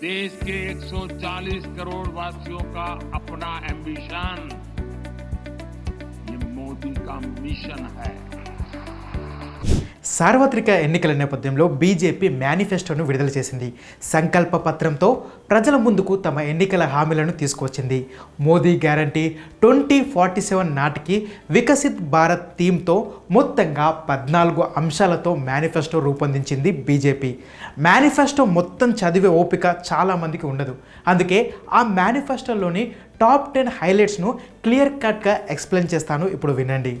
देश के 140 करोड़ वासियों का अपना एम्बिशन ये मोदी का मिशन है। సార్వత్రిక ఎన్నికల నేపథ్యంలో బీజేపీ మేనిఫెస్టోను విడుదల చేసింది. సంకల్ప పత్రంతో ప్రజల ముందుకు తమ ఎన్నికల హామీలను తీసుకువచ్చింది. Modi guarantee twenty forty seven నాటికి వికసిత్ భారత్ థీమ్తో మొత్తంగా పద్నాలుగు అంశాలతో మేనిఫెస్టో రూపొందించింది బీజేపీ. మేనిఫెస్టో మొత్తం చదివే ఓపిక చాలామందికి ఉండదు. అందుకే ఆ మేనిఫెస్టోలోని టాప్ టెన్ హైలైట్స్ను క్లియర్ కట్గా ఎక్స్ప్లెయిన్ చేస్తాను. ఇప్పుడు వినండి.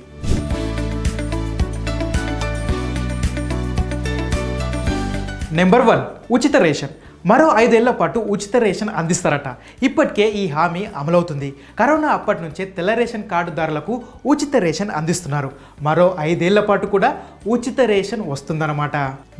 నెంబర్ వన్ ఉచిత రేషన్. మరో ఐదేళ్ళ పాటు ఉచిత రేషన్ అందిస్తారట. ఇప్పటికే ఈ హామీ అమలవుతుంది. కరోనా అప్పటి నుంచే తెల్ల రేషన్ కార్డుదారులకు ఉచిత రేషన్ అందిస్తున్నారు. మరో ఐదేళ్ళ పాటు కూడా ఉచిత రేషన్ వస్తుందన్నమాట.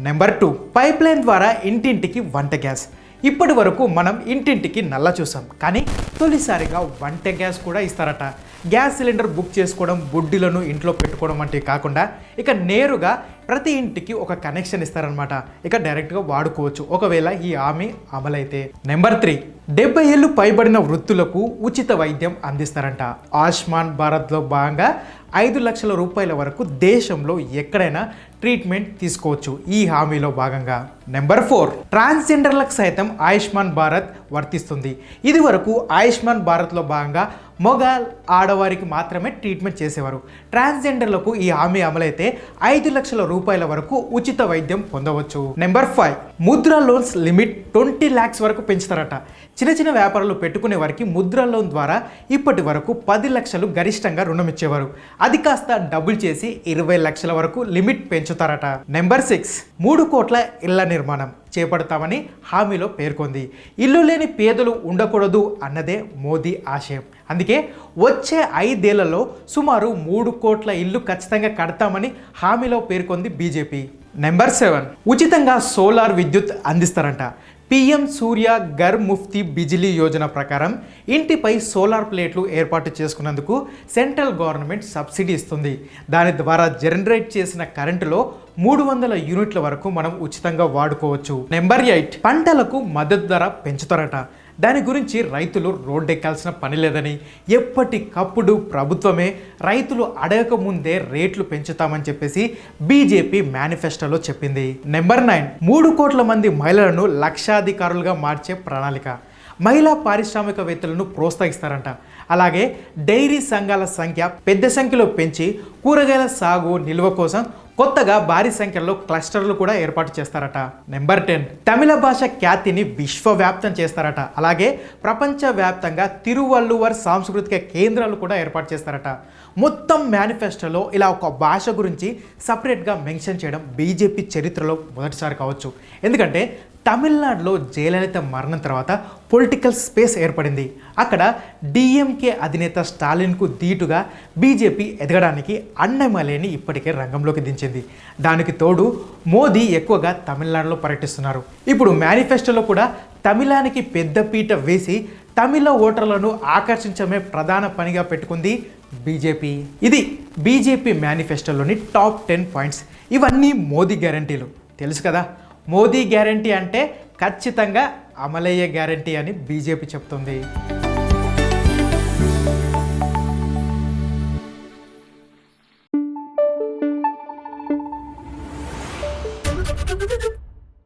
నెంబర్ టూ పైప్ లైన్ ద్వారా ఇంటింటికి వంట గ్యాస్. ఇప్పటి వరకు మనం ఇంటింటికి నల్ల చూసాం. కానీ తొలిసారిగా వంట గ్యాస్ కూడా ఇస్తారట. గ్యాస్ సిలిండర్ బుక్ చేసుకోవడం బుడ్డీలను ఇంట్లో పెట్టుకోవడం వంటివి కాకుండా ఇక నేరుగా ప్రతి ఇంటికి ఒక కనెక్షన్ ఇస్తారనమాట ఇక డైరెక్ట్గా వాడుకోవచ్చు. ఒకవేళ ఈ హామీ అమలైతే. నెంబర్ త్రీ డెబ్బై ఏళ్ళు పైబడిన వృత్తులకు ఉచిత వైద్యం అందిస్తారంట. ఆయుష్మాన్ భారత్లో భాగంగా ఐదు లక్షల రూపాయల వరకు దేశంలో ఎక్కడైనా ట్రీట్మెంట్ తీసుకోవచ్చు. ఈ హామీలో భాగంగా. నెంబర్ ఫోర్ ట్రాన్స్జెండర్లకు సైతం ఆయుష్మాన్ భారత్ వర్తిస్తుంది. ఇది వరకు ఆయుష్మాన్ భారత్లో భాగంగా మగ ఆడవారికి మాత్రమే ట్రీట్మెంట్ చేసేవారు. ట్రాన్స్జెండర్లకు ఈ హామీ అమలైతే ఐదు లక్షల రూపాయల వరకు ఉచిత వైద్యం పొందవచ్చు. Number five Mudra loans limit twenty lakhs వరకు పెంచుతారట. చిన్న చిన్న వ్యాపారాలు పెట్టుకునే వారికి ముద్రా లోన్ ద్వారా ఇప్పటి వరకు పది లక్షలు గరిష్టంగా రుణం ఇచ్చేవారు. అది కాస్త డబుల్ చేసి ఇరవై లక్షల వరకు లిమిట్ పెంచుతారట. నెంబర్ సిక్స్ మూడు కోట్ల ఇళ్ళ నిర్మాణం. చేపడతామని హామీలో పేర్కొంది. ఇల్లు లేని పేదలు ఉండకూడదు అన్నదే మోదీ ఆశయం. అందుకే వచ్చే ఐదేళ్ళలో సుమారు మూడు కోట్ల ఇల్లు ఖచ్చితంగా కడతామని హామీలో పేర్కొంది బీజేపీ. నెంబర్ సెవెన్ ఉచితంగా సోలార్ విద్యుత్ అందిస్తారంట. పిఎం సూర్య గర్ ముఫ్తీ బిజిలీ యోజన ప్రకారం ఇంటిపై సోలార్ ప్లేట్లు ఏర్పాటు చేసుకున్నందుకు సెంట్రల్ గవర్నమెంట్ సబ్సిడీ ఇస్తుంది. దాని ద్వారా జనరేట్ చేసిన కరెంటులో మూడు వందల యూనిట్ల వరకు మనం ఉచితంగా వాడుకోవచ్చు. నెంబర్ ఎయిట్ పంటలకు మద్దతు ధర పెంచుతారట. దాని గురించి రైతులు రోడ్డెక్కాల్సిన పని లేదని ఎప్పటికప్పుడు ప్రభుత్వమే రైతులు అడగక ముందే రేట్లు పెంచుతామని చెప్పేసి బీజేపీ మేనిఫెస్టోలో చెప్పింది. నెంబర్ నైన్ మూడు కోట్ల మంది మహిళలను లక్షాధికారులుగా మార్చే ప్రణాళిక. మహిళా పారిశ్రామికవేత్తలను ప్రోత్సహిస్తారంట. అలాగే డైరీ సంఘాల సంఖ్య పెద్ద సంఖ్యలో పెంచి కూరగాయల సాగు నిల్వ కోసం కొత్తగా భారీ సంఖ్యలో క్లస్టర్లు కూడా ఏర్పాటు చేస్తారట. నెంబర్ టెన్ తమిళ భాష ఖ్యాతిని విశ్వవ్యాప్తం చేస్తారట. అలాగే ప్రపంచవ్యాప్తంగా తిరువల్లువర్ సాంస్కృతిక కేంద్రాలు కూడా ఏర్పాటు చేస్తారట. మొత్తం మేనిఫెస్టోలో ఇలా ఒక భాష గురించి సపరేట్గా మెన్షన్ చేయడం బీజేపీ చరిత్రలో మొదటిసారి కావచ్చు. ఎందుకంటే తమిళనాడులో జయలలిత మరణం తర్వాత పొలిటికల్ స్పేస్ ఏర్పడింది. అక్కడ డిఎంకే అధినేత స్టాలిన్కు ధీటుగా బీజేపీ ఎదగడానికి అన్నమలేని ఇప్పటికే రంగంలోకి దించింది దానికి తోడు మోదీ ఎక్కువగా తమిళనాడులో పర్యటిస్తున్నారు. ఇప్పుడు మేనిఫెస్టోలో కూడా తమిళానికి పెద్దపీట వేసి తమిళ ఓటర్లను ఆకర్షించడమే ప్రధాన పనిగా పెట్టుకుంది బీజేపీ. ఇది బీజేపీ మేనిఫెస్టోలోని టాప్ టెన్ పాయింట్స్. ఇవన్నీ మోదీ గ్యారంటీలు. తెలుసు కదా మోదీ గ్యారంటీ అంటే ఖచ్చితంగా అమలయ్యే గ్యారంటీ అని బీజేపీ చెప్తుంది.